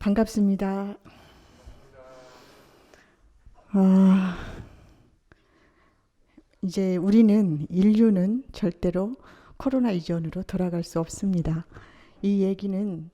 반갑습니다. 아, 이제 우리는 인류는 절대로 코로나 이전으로 돌아갈 수 없습니다. 이 얘기는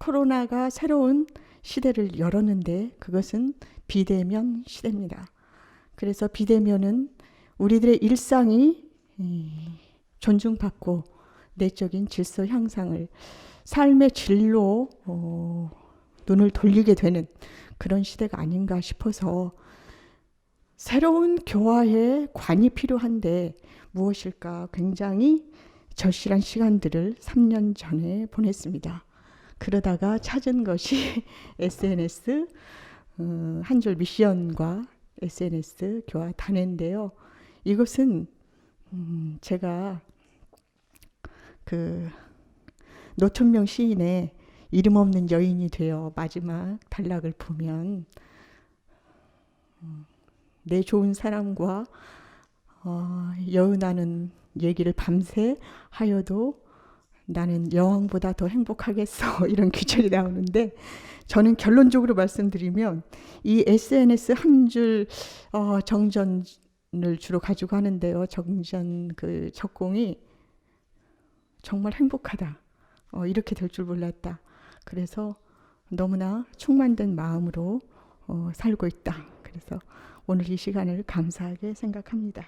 코로나가 새로운 시대를 열었는데 그것은 비대면 시대입니다. 그래서 비대면은 우리들의 일상이 이, 존중받고 내적인 질서 향상을 삶의 질로 어, 눈을 돌리게 되는 그런 시대가 아닌가 싶어서 새로운 교화의 관이 필요한데 무엇일까 굉장히 절실한 시간들을 3년 전에 보냈습니다. 그러다가 찾은 것이 SNS 어, 한줄 미션과 SNS 교화 단회인데요. 이것은 음, 제가 그 노천명 시인의 이름 없는 여인이 되어 마지막 단락을 보면 음, 내 좋은 사람과 어, 여은하는 얘기를 밤새 하여도 나는 여왕보다 더 행복하겠어. 이런 규절이 나오는데 저는 결론적으로 말씀드리면 이 SNS 한줄 어, 정전을 주로 가지고 하는데요. 정전 그 적공이 정말 행복하다. 어, 이렇게 될 줄 몰랐다 그래서 너무나 충만된 마음으로 어, 살고 있다 그래서 오늘 이 시간을 감사하게 생각합니다.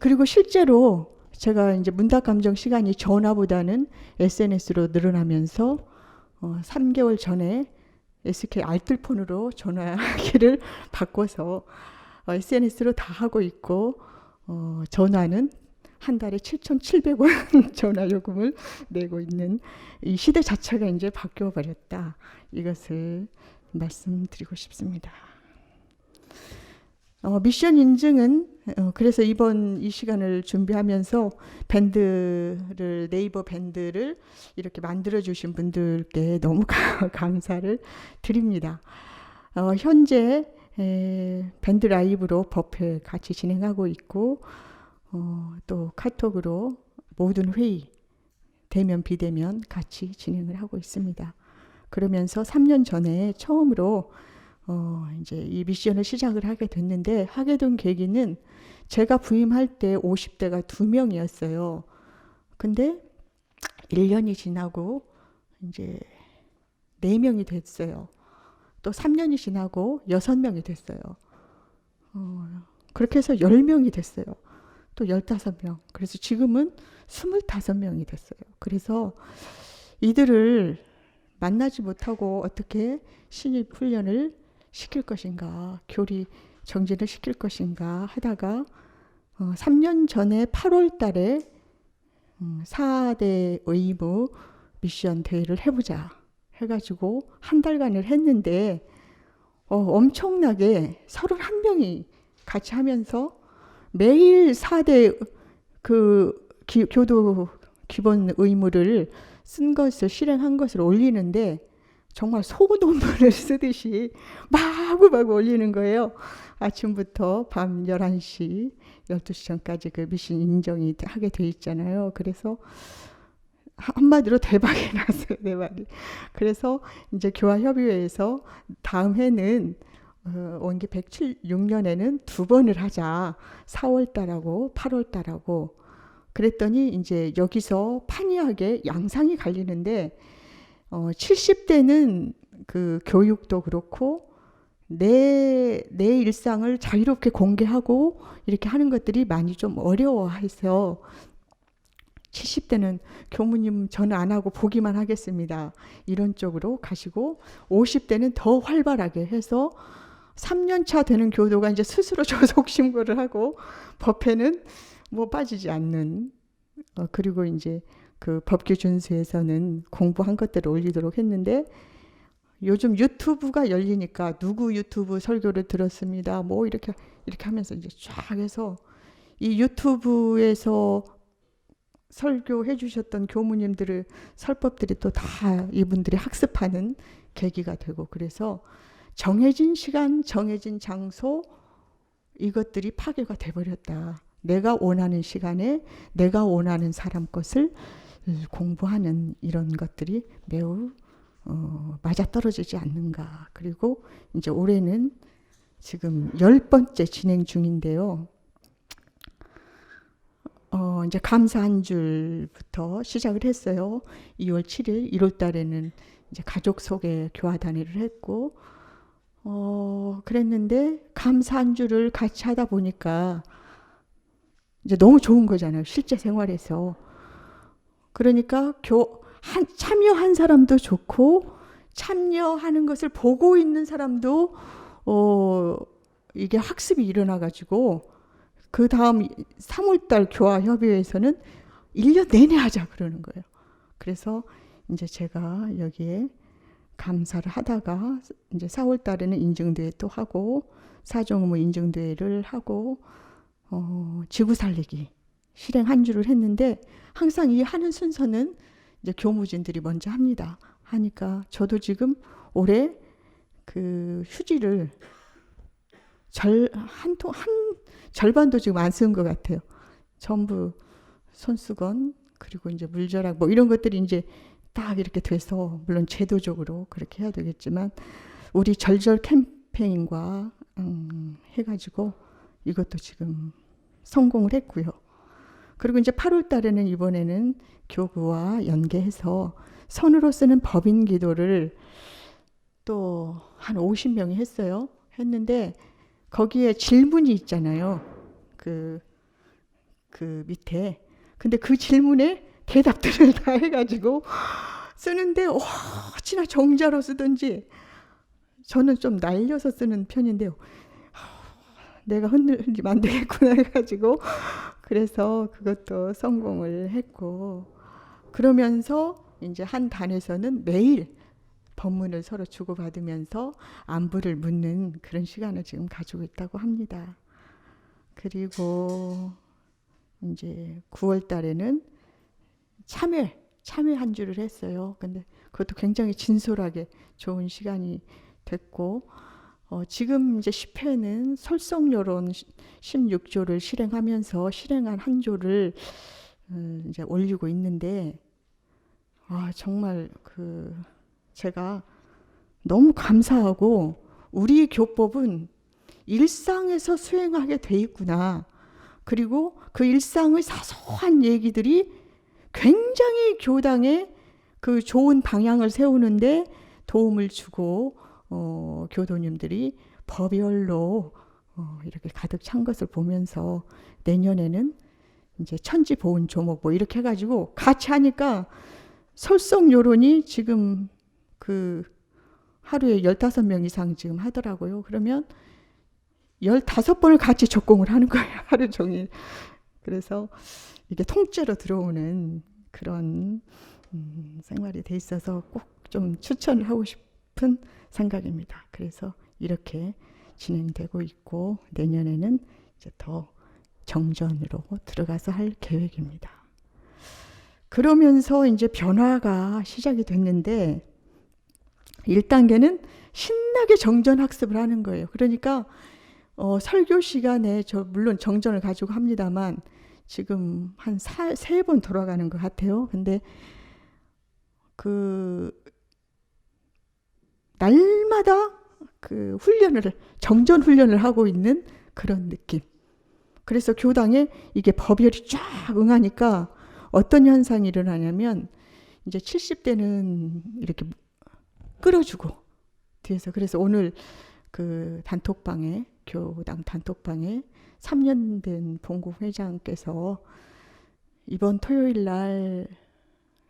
그리고 실제로 제가 이제 문답 감정 시간이 전화보다는 SNS로 늘어나면서 어, 3개월 전에 SK 알뜰폰으로 전화기를 바꿔서 어, SNS로 다 하고 있고 어, 전화는 한 달에 7,700원 전화 요금을 내고 있는 이 시대 자체가 이제 바뀌어 버렸다. 이것을 말씀드리고 싶습니다. 어, 미션 인증은 어, 그래서 이번 이 시간을 준비하면서 밴드를 네이버 밴드를 이렇게 만들어 주신 분들께 너무 감사를 드립니다. 어, 현재 에, 밴드 라이브로 법회 같이 진행하고 있고 어, 또 카톡으로 모든 회의 대면 비대면 같이 진행을 하고 있습니다. 그러면서 3년 전에 처음으로 어, 이제 이 미션을 시작을 하게 됐는데 하게 된 계기는 제가 부임할 때 50대가 두 명이었어요. 근데 1년이 지나고 이제 4명이 됐어요. 또 3년이 지나고 6명이 됐어요. 어, 그렇게 해서 10명이 됐어요. 또 15명. 그래서 지금은 25명이 됐어요. 그래서 이들을 만나지 못하고 어떻게 신입 훈련을 시킬 것인가, 교리 정진을 시킬 것인가 하다가 어, 3년 전에 8월 달에 음, 4대 의무 미션 대회를 해보자 해가지고 한 달간을 했는데 어, 엄청나게 31명이 같이 하면서 매일 4대 그 기, 교도 기본 의무를 쓴 것을 실행한 것을 올리는데 정말 소논문을 쓰듯이 마구마구 올리는 거예요. 아침부터 밤 11시, 12시 전까지 그 미션 인정이 하게 돼 있잖아요. 그래서 한마디로 대박이 났어요, 대박이. 그래서 이제 교화협의회에서 다음 해는 어, 원기 106년에는 두 번을 하자. 4월 달하고 8월 달하고. 그랬더니 이제 여기서 판이하게 양상이 갈리는데 어, 70대는 그 교육도 그렇고 내, 내 일상을 자유롭게 공개하고 이렇게 하는 것들이 많이 좀 어려워해서 70대는 교무님 저는 안 하고 보기만 하겠습니다. 이런 쪽으로 가시고 50대는 더 활발하게 해서 3년 차 되는 교도가 이제 스스로 조속 신고를 하고 법회는 뭐 빠지지 않는 어, 그리고 이제 그 법규 준수에서는 공부한 것들을 올리도록 했는데 요즘 유튜브가 열리니까 누구 유튜브 설교를 들었습니다. 뭐 이렇게 이렇게 하면서 이제 쫙 해서 이 유튜브에서 설교해 주셨던 교무님들의 설법들이 또 다 이분들이 학습하는 계기가 되고 그래서 정해진 시간, 정해진 장소 이것들이 파괴가 돼 버렸다. 내가 원하는 시간에 내가 원하는 사람 것을 공부하는 이런 것들이 매우 어, 맞아 떨어지지 않는가. 그리고 이제 올해는 지금 열 번째 진행 중인데요. 어, 이제 감사 한 줄부터 시작을 했어요. 2월 7일, 1월 달에는 이제 가족 소개 교화 단위를 했고, 어, 그랬는데 감사 한 줄을 같이 하다 보니까 이제 너무 좋은 거잖아요. 실제 생활에서. 그러니까 교, 한, 참여한 사람도 좋고, 참여하는 것을 보고 있는 사람도, 어, 이게 학습이 일어나가지고, 그 다음 3월달 교화협의회에서는 1년 내내 하자 그러는 거예요. 그래서 이제 제가 여기에 감사를 하다가 이제 4월 달에는 인증대회 또 하고 사정의무 인증대회를 하고 어, 지구 살리기 실행 한 주를 했는데 항상 이 하는 순서는 이제 교무진들이 먼저 합니다. 하니까 저도 지금 올해 그 휴지를 절한통한 절반도 지금 안 쓴 것 같아요. 전부 손수건 그리고 이제 물절약 뭐 이런 것들이 이제 딱 이렇게 돼서 물론 제도적으로 그렇게 해야 되겠지만 우리 절절 캠페인과 음, 해가지고 이것도 지금 성공을 했고요. 그리고 이제 8월 달에는 이번에는 교구와 연계해서 선으로 쓰는 법인 기도를 또 한 50명이 했어요. 했는데 거기에 질문이 있잖아요. 그, 그 밑에. 근데 그 질문에 대답들을 다 해가지고 쓰는데, 와, 진짜 정자로 쓰든지, 저는 좀 날려서 쓰는 편인데요. 내가 흔들리면 안 되겠구나 해가지고, 그래서 그것도 성공을 했고, 그러면서 이제 한 단에서는 매일 법문을 서로 주고받으면서 안부를 묻는 그런 시간을 지금 가지고 있다고 합니다. 그리고 이제 9월 달에는 참여, 참여 한 주를 했어요. 근데 그것도 굉장히 진솔하게 좋은 시간이 됐고, 어, 지금 이제 10회는 설성여론 16조를 실행하면서 실행한 한 조를 음, 이제 올리고 있는데, 아, 정말 그 제가 너무 감사하고 우리 교법은 일상에서 수행하게 돼 있구나. 그리고 그 일상의 사소한 얘기들이 굉장히 교당에 그 좋은 방향을 세우는데 도움을 주고 어, 교도님들이 법열로 어, 이렇게 가득 찬 것을 보면서 내년에는 이제 천지 보훈 조목 뭐 이렇게 해가지고 같이 하니까 설성 여론이 지금 그 하루에 15명 이상 지금 하더라고요. 그러면 15번을 같이 적공을 하는 거예요. 하루 종일. 그래서 이게 통째로 들어오는 그런 음, 생활이 돼 있어서 꼭 좀 추천을 하고 싶은 생각입니다. 그래서 이렇게 진행되고 있고 내년에는 이제 더 정전으로 들어가서 할 계획입니다. 그러면서 이제 변화가 시작이 됐는데 1단계는 신나게 정전 학습을 하는 거예요. 그러니까 어, 설교 시간에 저 물론 정전을 가지고 합니다만 지금 한 세 번 돌아가는 것 같아요. 근데 그 날마다 그 훈련을 정전 훈련을 하고 있는 그런 느낌. 그래서 교당에 이게 법열이 쫙 응하니까 어떤 현상이 일어나냐면 이제 70대는 이렇게 끌어주고 뒤에서 그래서 오늘 그 단톡방에 교당 단톡방에 3년 된 봉국 회장께서 이번 토요일 날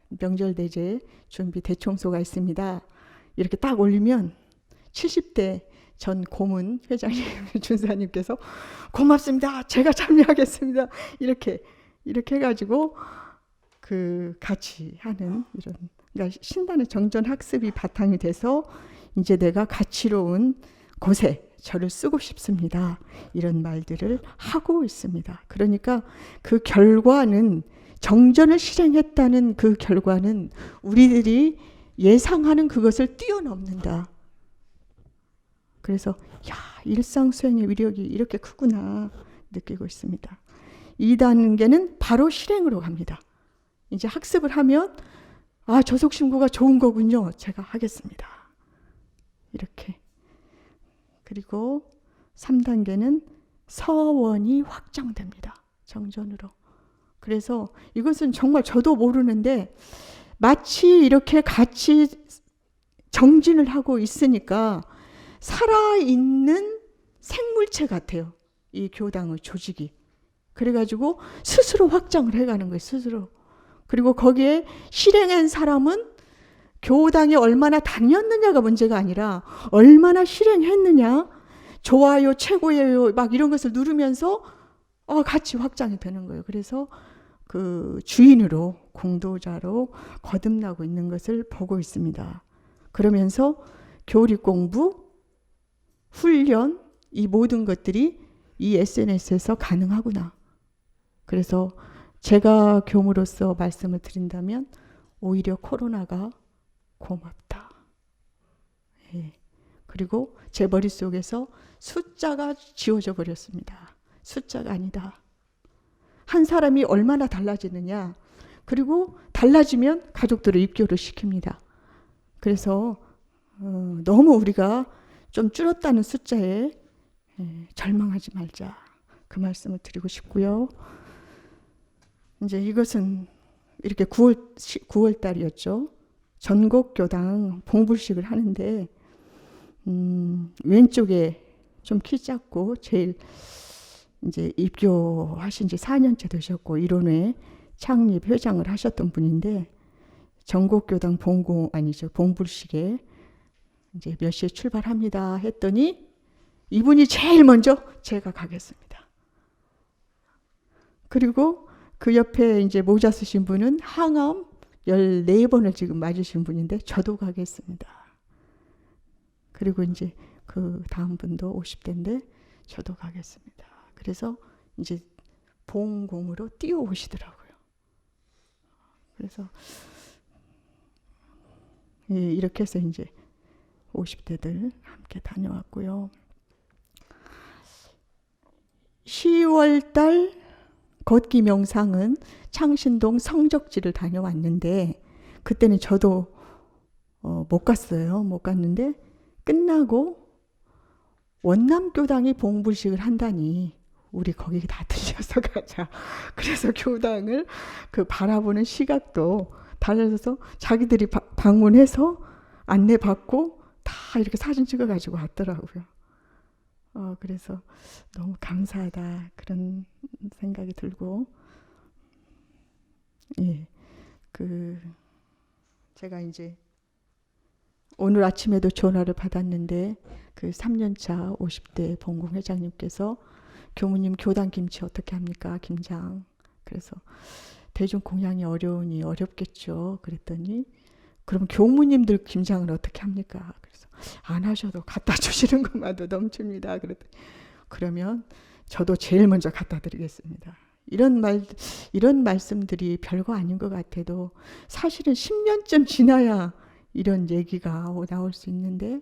명절 대제 준비 대청소가 있습니다. 이렇게 딱 올리면 70대 전 고문 회장님 준사님께서 고맙습니다. 제가 참여하겠습니다. 이렇게 이렇게 해가지고 그 같이 하는 이런 그러니까 신단의 정전 학습이 바탕이 돼서 이제 내가 가치로운 곳에 저를 쓰고 싶습니다. 이런 말들을 하고 있습니다. 그러니까 그 결과는 정전을 실행했다는 그 결과는 우리들이 예상하는 그것을 뛰어넘는다. 그래서 야 일상 수행의 위력이 이렇게 크구나 느끼고 있습니다. 이 단계는 바로 실행으로 갑니다. 이제 학습을 하면 아, 저속 신고가 좋은 거군요. 제가 하겠습니다. 이렇게. 그리고 3단계는 서원이 확장됩니다. 정전으로. 그래서 이것은 정말 저도 모르는데 마치 이렇게 같이 정진을 하고 있으니까 살아있는 생물체 같아요. 이 교당의 조직이. 그래가지고 스스로 확장을 해가는 거예요. 스스로. 그리고 거기에 실행한 사람은 교당에 얼마나 다녔느냐가 문제가 아니라 얼마나 실행했느냐, 좋아요, 최고예요, 막 이런 것을 누르면서 어, 같이 확장이 되는 거예요. 그래서 그 주인으로 공도자로 거듭나고 있는 것을 보고 있습니다. 그러면서 교리 공부, 훈련 이 모든 것들이 이 SNS에서 가능하구나. 그래서 제가 교무로서 말씀을 드린다면 오히려 코로나가 고맙다. 예. 그리고 제 머릿속에서 숫자가 지워져 버렸습니다. 숫자가 아니다. 한 사람이 얼마나 달라지느냐. 그리고 달라지면 가족들을 입교를 시킵니다. 그래서 어, 너무 우리가 좀 줄었다는 숫자에 예, 절망하지 말자. 그 말씀을 드리고 싶고요. 이제 이것은 이렇게 9월 9월 달이었죠. 전국 교당 봉불식을 하는데 음, 왼쪽에 좀 키 작고 제일 이제 입교하신 지 4년째 되셨고 이론회 창립 회장을 하셨던 분인데 전국교당 봉공 아니죠 봉불식에 이제 몇 시에 출발합니다 했더니 이분이 제일 먼저 제가 가겠습니다. 그리고 그 옆에 이제 모자 쓰신 분은 항암 14번을 지금 맞으신 분인데 저도 가겠습니다. 그리고 이제 그 다음 분도 50대인데 저도 가겠습니다. 그래서 이제 봉공으로 뛰어오시더라고요. 그래서 예, 이렇게 해서 이제 50대들 함께 다녀왔고요. 10월 달 걷기 명상은 창신동 성적지를 다녀왔는데 그때는 저도 어, 못 갔어요. 못 갔는데 끝나고 원남교당이 봉불식을 한다니 우리 거기 다 들려서 가자. 그래서 교당을 그 바라보는 시각도 달라져서 자기들이 바, 방문해서 안내 받고 다 이렇게 사진 찍어 가지고 왔더라고요. 어, 그래서 너무 감사하다. 그런 생각이 들고. 예, 그 제가 이제 오늘 아침에도 전화를 받았는데 그 3년차 50대 봉공 회장님께서 교무님 교당 김치 어떻게 합니까? 김장. 그래서 대중 공양이 어려우니 어렵겠죠. 그랬더니 그럼 교무님들 김장을 어떻게 합니까? 그래서 안 하셔도 갖다 주시는 것만도 넘칩니다. 그랬더니 그러면 저도 제일 먼저 갖다 드리겠습니다. 이런 말 이런 말씀들이 별거 아닌 것 같아도 사실은 10년쯤 지나야 이런 얘기가 나올 수 있는데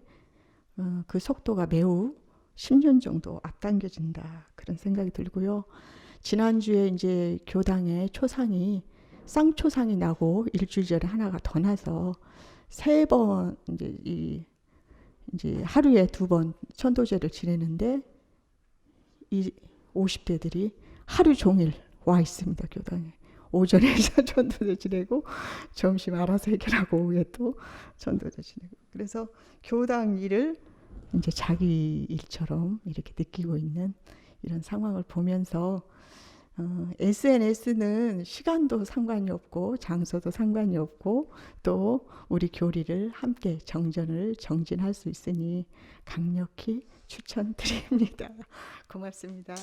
어, 그 속도가 매우 10년 정도 앞당겨진다. 그런 생각이 들고요. 지난주에 이제 교당에 초상이 쌍초상이 나고 일주일 전에 하나가 더 나서 세 번 이제 이 이제 하루에 두 번 천도제를 지내는데 이 50대들이 하루 종일 와 있습니다 교당에. 오전에 전도제 지내고 점심 알아서 해결하고 오후에 또 전도제 지내고. 그래서 교당 일을 이제 자기 일처럼 이렇게 느끼고 있는 이런 상황을 보면서 어, SNS는 시간도 상관이 없고 장소도 상관이 없고 또 우리 교리를 함께 정전을 정진할 수 있으니 강력히 추천드립니다. 고맙습니다.